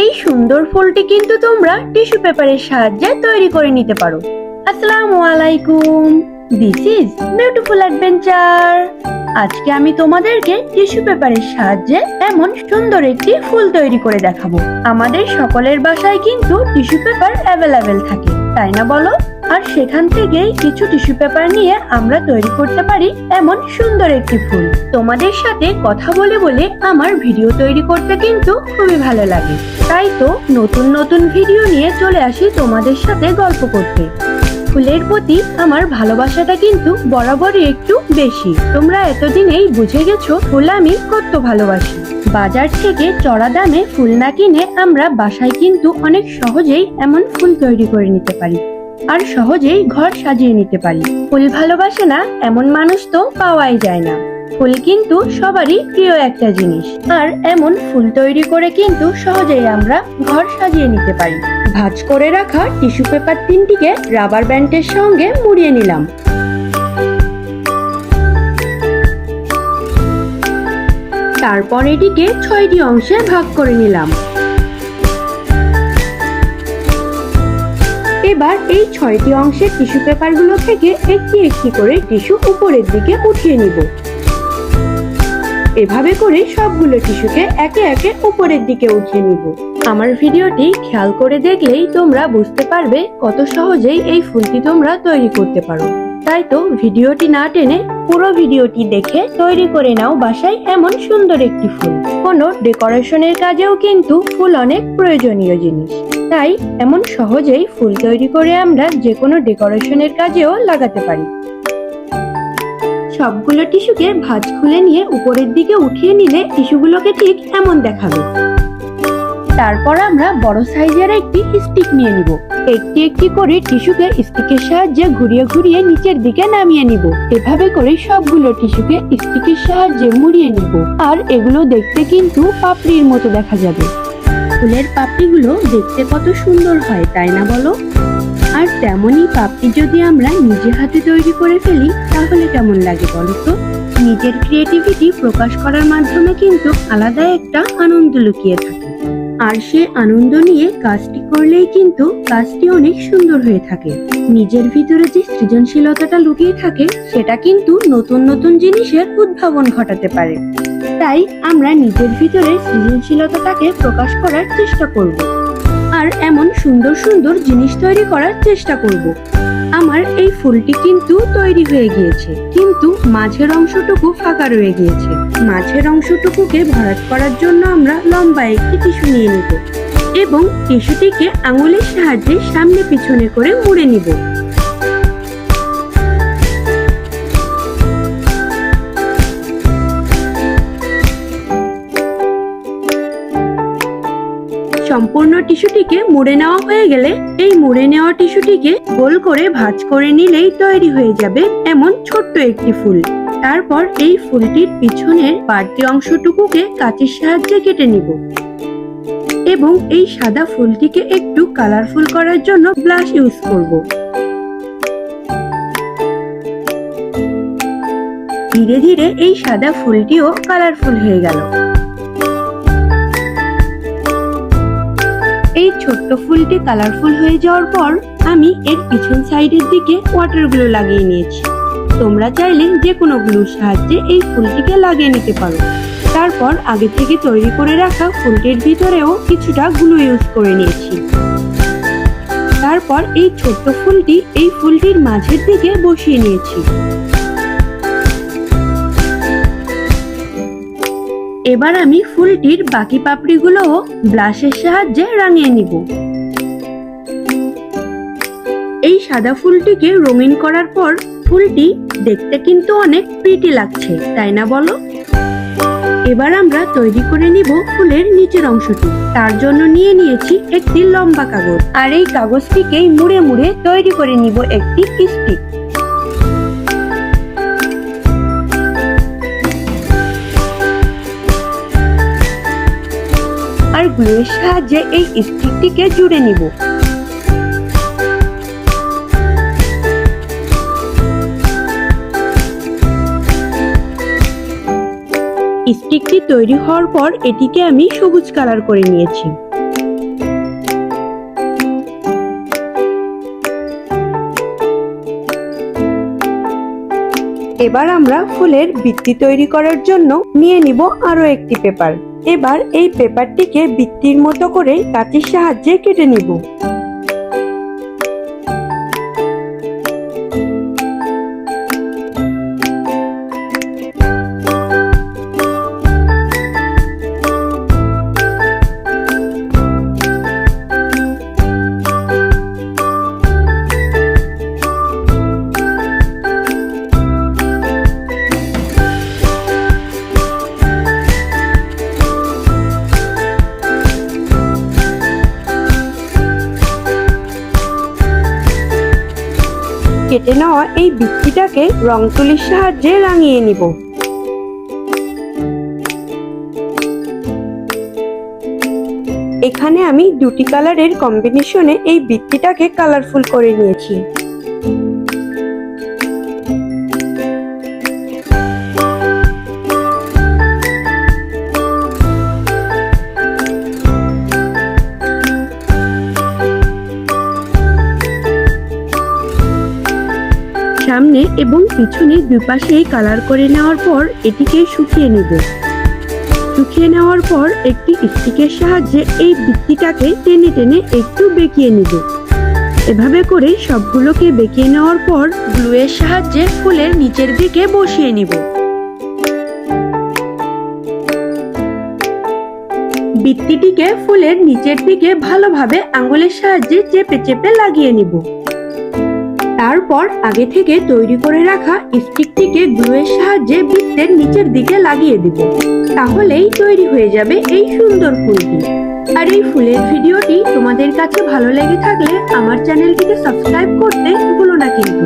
এই সুন্দর ফুলটি কিন্তু তোমরা টিস্যু পেপারের সাহায্যে তৈরি করে নিতে পারো। আসসালামু আলাইকুম। দিস ইজ বিউটিফুল অ্যাডভেঞ্চার আজকে আমি তোমাদেরকে টিস্যু পেপারের সাহায্যে এমন সুন্দর একটি ফুল তৈরি করে দেখাবো। আমাদের সকলের বাসায় কিন্তু টিস্যু পেপার অ্যাভেলেবেল থাকে। তাই না বলো? আর সেখান থেকেই কিছু টিস্যু পেপার নিয়ে আমরা তৈরি করতে পারি এমন সুন্দর একটি ফুল। তোমাদের সাথে কথা বলে বলে আমার ভিডিও তৈরি করতে কিন্তু খুবই ভালো লাগে। তাই তো নতুন নতুন ভিডিও নিয়ে চলে আসি তোমাদের সাথে গল্প করতে। ফুলের প্রতি আমার ভালোবাসাটা কিন্তু বরাবরই একটু বেশি। তোমরা এতদিনেই বুঝে গেছো ফুল আমি কত ভালোবাসি। বাজার থেকে চড়া দামে ফুল না কিনে আমরা বাসায় কিন্তু অনেক সহজেই এমন ফুল তৈরি করে নিতে পারি। আর সহজেই ঘর সাজিয়ে নিতে পারি। ফুল ভালোবাসে না, এমন মানুষ তো পাওয়াই যায় না। ফুল কিন্তু সবারই প্রিয় একটা জিনিস। আর এমন ফুল তৈরি করে কিন্তু সহজেই আমরা ঘর সাজিয়ে নিতে পারি। ভাজ করে রাখা টিস্যু পেপার তিনটিকে রাবার ব্যান্ডের সঙ্গে মুড়িয়ে নিলাম। তারপর এটিকে ছয়টি অংশে ভাগ করে নিলাম। এবার এই ছয়টি অংশের টিস্যু পেপারগুলো থেকে একটি একটি করে টিস্যু উপরের দিকে উঠিয়ে নিব। এভাবে করে সবগুলো টিস্যুকে একে একে উপরের দিকে উঠিয়ে নিব। আমার ভিডিওটি খেয়াল করে দেখলেই তোমরা বুঝতে পারবে কত সহজেই এই ফুলটি তোমরা তৈরি করতে পারো। তাই তো ভিডিওটি না টেনে পুরো ভিডিওটি দেখে তৈরি করে নাও বাসায় এমন সুন্দর একটি ফুল। কোনো ডেকোরেশনের কাজেও কিন্তু ফুল অনেক প্রয়োজনীয় জিনিস। তাই এমন সহজেই ফুল তৈরি করে আমরা যে কোনো ডেকোরেশনের কাজেও লাগাতে পারি। সবগুলো টিস্যুকে ভাঁজ খুলে নিয়ে উপরের দিকে উঠিয়ে নিলে টিস্যুগুলোকে ঠিক এমন দেখাবে। তারপর আমরা বড় সাইজের একটি স্টিক নিয়ে নিব। একটি একটি করে টিস্যুকে স্টিকের সাহায্যে ঘুরিয়ে ঘুরিয়ে নিচের দিকে নামিয়ে নিব। এভাবে করে সবগুলো টিস্যুকে স্টিকের সাহায্যে মুড়িয়ে নিব। আর এগুলো দেখতে কিন্তু পাপড়ির মতো দেখা যাবে। ফুলের পাপড়িগুলো দেখতে কত সুন্দর হয়, তাই না বলো? আর তেমনই পাপড়ি যদি আমরা নিজে হাতে তৈরি করে ফেলি, তাহলে কেমন লাগে বলো তো? নিজের ক্রিয়েটিভিটি প্রকাশ করার মাধ্যমে কিন্তু আলাদা একটা আনন্দ লুকিয়ে থাকে। আর সে আনন্দ নিয়ে কাজটি করলেই কিন্তু কাজটি অনেক সুন্দর হয়ে থাকে। নিজের ভিতরে যে সৃজনশীলতাটা লুকিয়ে থাকে, সেটা কিন্তু নতুন নতুন জিনিসের উদ্ভাবন ঘটাতে পারে। তাই আমরা নিজের ভিতরে সৃজনশীলতাটাকে প্রকাশ করার চেষ্টা করব। আর এমন সুন্দর সুন্দর জিনিস তৈরি করার চেষ্টা করব। আমার এই ফুলটি কিন্তু তৈরি হয়ে গিয়েছে। কিন্তু মাঝের অংশটুকু ফাঁকা রয়ে গিয়েছে। মাঝের অংশটুকুকে ভরাট করার জন্য আমরা লম্বা একটি টিস্যু নিয়ে নিব এবং টিস্যুটিকে আঙুলের সাহায্যে সামনে পিছনে করে মুড়ে নিব। টিস্যুটিকে মুড়ে নেওয়া হয়ে গেলে এই মুড়ে নেওয়া টিস্যুটিকে গোল করে ভাঁজ করে নিলেই তৈরি হয়ে যাবে এমন ছোট্ট একটি ফুল। তারপর এই ফুলটির পিছনের বাড়তি অংশটুকুকে কাঁচির সাহায্যে কেটে নিব। এবং এই সাদা ফুলটিকে একটু কালারফুল করার জন্য ব্লাশ ইউজ করব। ধীরে ধীরে এই সাদা ফুলটিও কালারফুল হয়ে গেল। এই ছোট্ট ফুলটি কালারফুল হয়ে যাওয়ার পর আমি এর পিছন সাইডের দিকে ওয়াটার গ্লু লাগিয়ে নিয়েছি। তোমরা চাইলে যে কোনো গ্লুর সাহায্যে এই ফুলটিকে লাগিয়ে নিতে পারো। তারপর আগে থেকে তৈরি করে রাখা ফুলটির ভিতরেও কিছুটা গ্লু ইউজ করে নিয়েছি। তারপর এই ছোট্ট ফুলটি এই ফুলটির মাঝের দিকে বসিয়ে নিয়েছি। এবার আমি ফুলটির বাকি পাপড়িগুলোও ব্লাশের সাহায্যে রাঙিয়ে নিব। এই সাদা ফুলটিকে রঙিন করার পর ফুলটি দেখতে কিন্তু অনেক প্রিটি লাগছে, তাই না বলো? এবার আমরা তৈরি করে নিব ফুলের নিচের অংশটি। তার জন্য নিয়ে নিয়েছি একটি লম্বা কাগজ। আর এই কাগজটিকেই মুড়ে মুড়ে তৈরি করে নিব একটি স্টিক গ্লুয়ের সাহায্যে এই স্টিকটিকে জুড়ে নিব। স্টিকটি তৈরি হওয়ার পর এটিকে আমি সবুজ কালার করে নিয়েছি। এবার আমরা ফুলের ভিত্তি তৈরি করার জন্য নিয়ে নিব আরও একটি পেপার। এবার এই পেপারটিকে বৃত্তির মতো করে কাঁচির সাহায্যে কেটে নিব। কেটে নেওয়া এই বৃত্তিটাকে রং তুলির সাহায্যে রাঙিয়ে নিব। এখানে আমি দুটি কালারের কম্বিনেশনে এই বৃত্তিটাকে কালারফুল করে নিয়েছি। সামনে এবং পিছনে দুপাশেই কালার করে নেওয়ার পর এটিকে শুকিয়ে নেব। শুকিয়ে নেওয়ার পর একটি স্টিকের সাহায্যে এই বৃত্তিটাকে টেনে টেনে একটু বেঁকিয়ে নিব। এভাবে করে সবগুলোকে বেঁকিয়ে নেওয়ার পর গ্লুয়ের সাহায্যে ফুলের নিচের দিকে বসিয়ে নিব। বৃত্তিটিকে ফুলের নিচের দিকে ভালোভাবে আঙুলের সাহায্যে চেপে চেপে লাগিয়ে নিব। তারপর আগে থেকে তৈরি করে রাখা স্টিকটিকে গ্লুয়ের সাহায্যে বৃত্তের নিচের দিকে লাগিয়ে দিব। তাহলেই তৈরি হয়ে যাবে এই সুন্দর ফুলটি। আর এই ফুলের ভিডিওটি তোমাদের কাছে ভালো লেগে থাকলে আমার চ্যানেলটিকে সাবস্ক্রাইব করতে ভুলো না কিন্তু।